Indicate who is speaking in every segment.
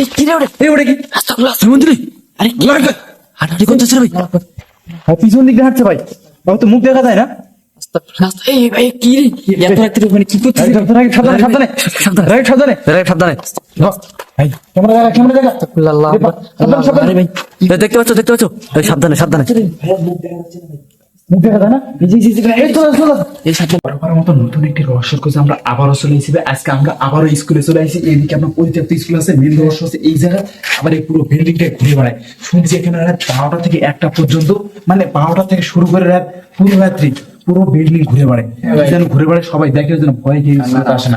Speaker 1: এই কি রে ওরে।
Speaker 2: এই ওটা কি?
Speaker 1: আস্তাগফিরুল্লাহ তুই আরে কি? হাঁটাহাঁটি করতেছে রে ভাই।
Speaker 2: পিছন দিক হাঁটছে ভাই। বাবু তো মুখ দেখা যায় না?
Speaker 1: এই ভাই কি রে? এত রাত্রে ওখানে কি করছিস?
Speaker 2: রাইট, রাইট, সাবধানে সাবধানে।
Speaker 1: সাবধানে।
Speaker 2: রাইট সাবধানে।
Speaker 1: রাইট সাবধানে।
Speaker 2: ভাই ক্যামেরা দেখা ক্যামেরা দেখা।
Speaker 1: আল্লাহ
Speaker 2: সাবধানে, সাবধানে।
Speaker 1: ভাই। দেখতে পাচ্ছ দেখতে পাচ্ছ? সাবধানে সাবধানে।
Speaker 2: মুখ দেখা যায় না এই যে, এই যে, এই যে, এই চলে আসো, চলে আসো।
Speaker 1: এই সাবধানে
Speaker 2: বরাবর মতো নতুন একটি রহস্যের খোঁজে আমরা আবারও চলে এসেছি আজকে আমরা আবারও স্কুলে চলে আসি। এইদিকে আপনার পরিত্যক্ত স্কুল আছে মেন রহস্য আছে এই জায়গায় আবার এই পুরো বিল্ডিংটা ঘুরে বেড়ায়। শুনছি এখানে রাত বারোটা থেকে একটা পর্যন্ত মানে বারোটা থেকে শুরু করে রাত পুরো রাত্রি পুরো বিল্ডিং ঘুরে বেড়ায়। যেন ঘুরে বেড়ায় সবাই দেখে যেন ভয় গিয়ে আসে না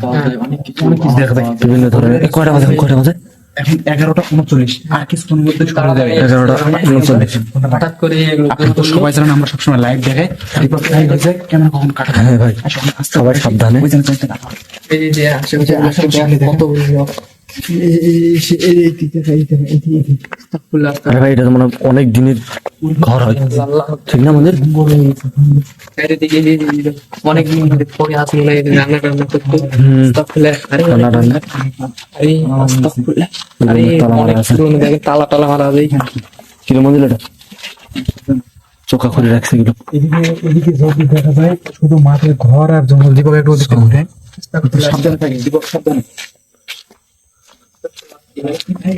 Speaker 2: অনেক কিছু দেখা যায়।
Speaker 1: বিভিন্ন ধরনের কয়টা বাজে কয়টা বাজে?
Speaker 2: এখন এগারোটা উনচল্লিশ। আর কিছুক্ষণের মধ্যে শুরু যাবে।
Speaker 1: এগারোটা উনচল্লিশ।
Speaker 3: হঠাৎ করে এগুলো
Speaker 2: তো সবাই জানেন আমরা সবসময় লাইভ দেখাই তারপর লাইভ হয়ে যায় ক্যামেরা কখন কাটা
Speaker 1: হ্যাঁ। ভাই। সবাই সাবধানে।
Speaker 2: ওই জন্য চলতে না
Speaker 3: এই যে আশেপাশে আশেপাশে কত
Speaker 1: অনেক দিনের ঘর হয় ঠিক না আমাদের কিলো এটা চোখা খুলে রাখছে এগুলো
Speaker 2: এদিকে এদিকে দেখা যায় শুধু মাঠের ঘর আর জঙ্গল দীপক একটু সাবধানে থাকি সাবধানে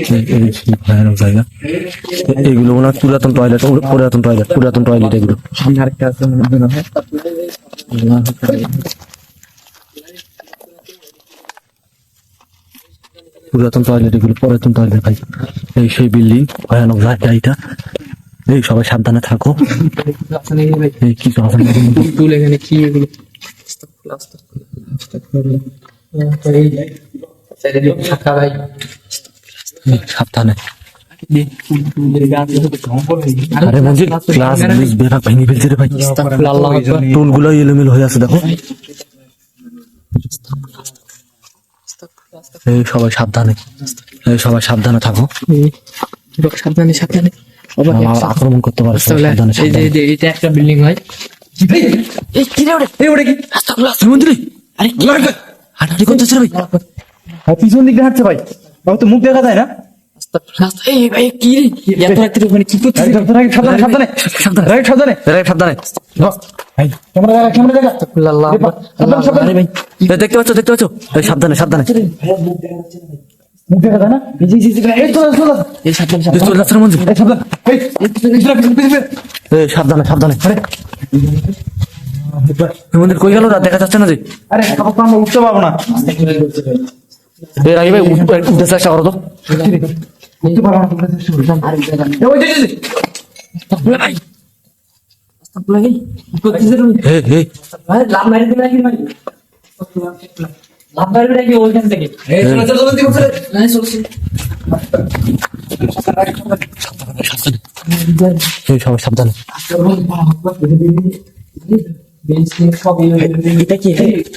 Speaker 1: এই- এই সেই ভয়ানক জায়গা এগুলো মনে হয় পুরাতন টয়লেট পুরাতন টয়লেট পুরাতন টয়লেট এগুলো।
Speaker 2: সামনে আরেকটা আছে মনে হয়।
Speaker 1: পুরাতন টয়লেট এগুলো পুরাতন টয়লেট ভাই। এই সেই বিল্ডিং ভয়ানক জায়গা এটা এই সবাই সাবধানে থাকো? এই কি
Speaker 3: এখানে এগুলো? ভাই।
Speaker 1: সাবধানে
Speaker 2: হয়ে।
Speaker 1: আরে ক্লাস ভেঙে ফেলছে রে ভাই এলোমেলো হয়ে আছে দেখো সবাই সাবধানে সবাই সাবধানে থাকো। আক্রমণ করতে পারে সবাই সাবধানে
Speaker 3: যে-
Speaker 1: সাবধানে
Speaker 3: এটা একটা বিল্ডিং হয়
Speaker 1: এই কি রে ওরে
Speaker 2: এই ওটা কি
Speaker 1: আস্তাগফিরুল্লাহ তুই মন্দিরে আরে কি হাঁটাহাঁটি করতেছে ভাই
Speaker 2: হ্যাঁ, পিছন দিক হাঁটছে ভাই বাবু তো মুখ দেখা যায় না?
Speaker 3: এই ভাই কি এত রাত্রে ওখানে কি করছিস?
Speaker 2: সাবধানে সাবধানে সাবধানে।
Speaker 1: সাবধানে।
Speaker 2: রাইট সাবধানে।
Speaker 1: রাইট সাবধানে।
Speaker 2: ভাই ক্যামেরা দেখা ক্যামেরা দেখা।
Speaker 3: আস্তাগফিরুল্লাহ, আল্লাহু আকবার,
Speaker 2: সাবধানে,
Speaker 3: আল্লাহু আকবার।
Speaker 2: সাবধানে।
Speaker 3: আরে ভাই।
Speaker 1: দেখতে পাচ্ছ দেখতে পাচ্ছ? সাবধানে সাবধানে।
Speaker 2: মুখ দেখা যায় না?
Speaker 3: সাবধানে
Speaker 2: সাবধান।
Speaker 1: কই গেল? দেখা যাচ্ছে না যে।
Speaker 2: আরে কাপড় তো আমরা উঠতে পারব না।
Speaker 1: এই রাগি ভাই উঠতে চেষ্টা করো তো।
Speaker 3: এটা কি?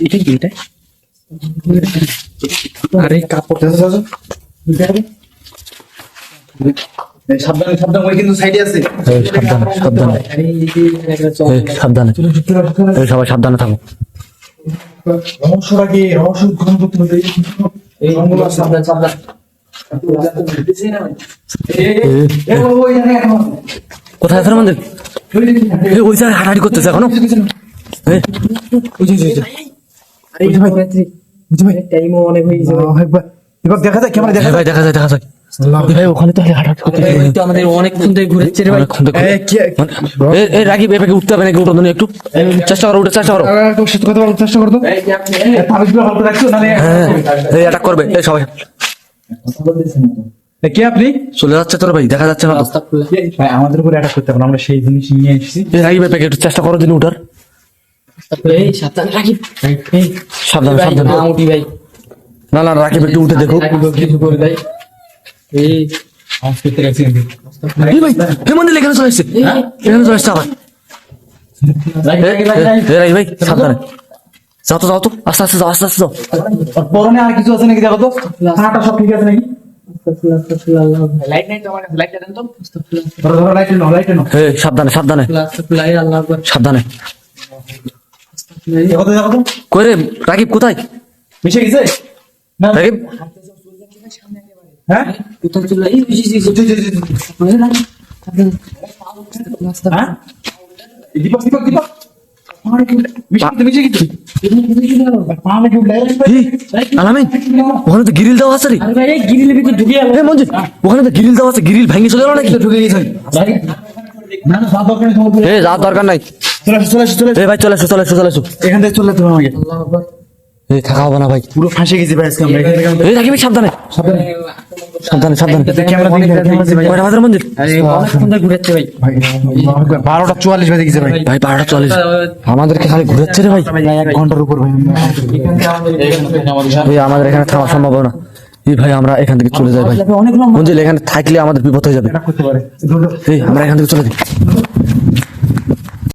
Speaker 3: এটা কি? এটা? আরে কাপড়।
Speaker 2: সাবধানে সাবধানে ওই কিন্তু সাইডে আছে।
Speaker 1: সাবধানে সাবধানে। সাবধানে। সবাই সাবধানে থাকো।
Speaker 2: রহস্যটা কি রহস্য গ্রহণ করতে হবে।
Speaker 3: এই সাবধান সাবধান।
Speaker 1: কোথায় আছে মন্দির? ওই হাঁটাহাঁটি করতেছে এখনও? এই,
Speaker 3: ভাই? টাইমও অনেক হয়ে গেছে
Speaker 2: এবার দেখা যায় ক্যামেরা দেখা
Speaker 1: এই ভাই দেখা যায় দেখা যায় ভাই ওখানে তো হাঁটাহাঁটি করতেছে
Speaker 3: তো আমাদের অনেকক্ষণ ধরে ঘুরেছে রে ভাই।
Speaker 2: এই, কি-
Speaker 1: এই- এই রাগি এটাকে উঠতে হবে নাকি উঠো একটু। চেষ্টা করো উঠে চেষ্টা করো।
Speaker 2: তোর সাথে কথা বলার চেষ্টা করতো তাবিজগুলো ভালো করে রাখছো নাহলে
Speaker 1: হ্যাঁ এই অ্যাটাক করবে এই সবাই।
Speaker 2: কে আপনি?
Speaker 1: চলে যাচ্ছে তোর ভাই দেখা যাচ্ছে না
Speaker 2: ভাই আমাদের উপরে অ্যাটাক করতে হবে না, আমরা সেই জিনিস নিয়ে এসেছি।
Speaker 1: এই রাগি ব্যাপারে একটু চেষ্টা করো দিন উঠার।
Speaker 3: এই এই
Speaker 1: সাবধানে সাবধানে।
Speaker 3: না উঠি ভাই।
Speaker 1: না না রাকিব একটু উঠে দেখো
Speaker 3: কিছু করে এই
Speaker 1: ভাই এই মন্দির এখানে চলে এখানে চলে এসছে আবার। ভাই সাবধানে। যাও তো যাও তো। আস্তে আস্তে যাও আস্তে আস্তে যাও।
Speaker 2: আর পরনে আর কিছু আছে নাকি দেখো তো? সব ঠিক আছে নাকি?
Speaker 1: সাবধানে সাবধানে। সাবধানে
Speaker 3: আস্তাগফিরুল্লাহ, এই
Speaker 2: দেখো তো দেখো তো
Speaker 1: কই রে রাকিব কোথায়?
Speaker 2: মিশে গেছে?
Speaker 1: রাকিব?
Speaker 2: হ্যাঁ?
Speaker 3: কোথায় চলে এই
Speaker 2: হ্যাঁ? দীপক দীপক দীপক।
Speaker 1: আলামিন ওখানে তো গ্রিল দেওয়া আছে রে। ওখানে তো গ্রিল দেওয়া আছে গ্রিল ভেঙে চলে গেল নাকি?
Speaker 2: ঢুকে গেছে। না দরকার নেই। তোমার
Speaker 1: এ যাওয়ার দরকার নাই
Speaker 2: চলে আসো চলে আসো চলে আসো।
Speaker 1: ভাই চলে এসো চলে এসো চলে এসো
Speaker 2: এখান থেকে চলে তুমি আমাকে।
Speaker 1: এই থাকা হবে না ভাই।
Speaker 2: পুরো ফাঁসে গেছি ভাই আজকে আমরা এখান থেকে
Speaker 1: এই রাখি ভাই সাবধানে। সাবধানে। সাবধানে
Speaker 2: ক্যামেরা দিকে
Speaker 1: কয়টা বাজার মন্দির?
Speaker 3: আরে অনেকক্ষণ ধরে ঘুরাচ্ছে ভাই।
Speaker 2: বারোটা চুয়াল্লিশ বাজে গেছে ভাই।
Speaker 1: ভাই বারোটা চল্লিশ আমাদেরকে খালি ঘুরাচ্ছে রে ভাই।
Speaker 2: এক ঘণ্টার উপর ভাই।
Speaker 1: আমাদের এখানে থাকা সম্ভব না। এই ভাই আমরা এখান থেকে চলে যাই ভাই। মঞ্জিল এখানে থাকলে আমাদের বিপদ হয়ে যাবে। আমরা এখান থেকে চলে যাই।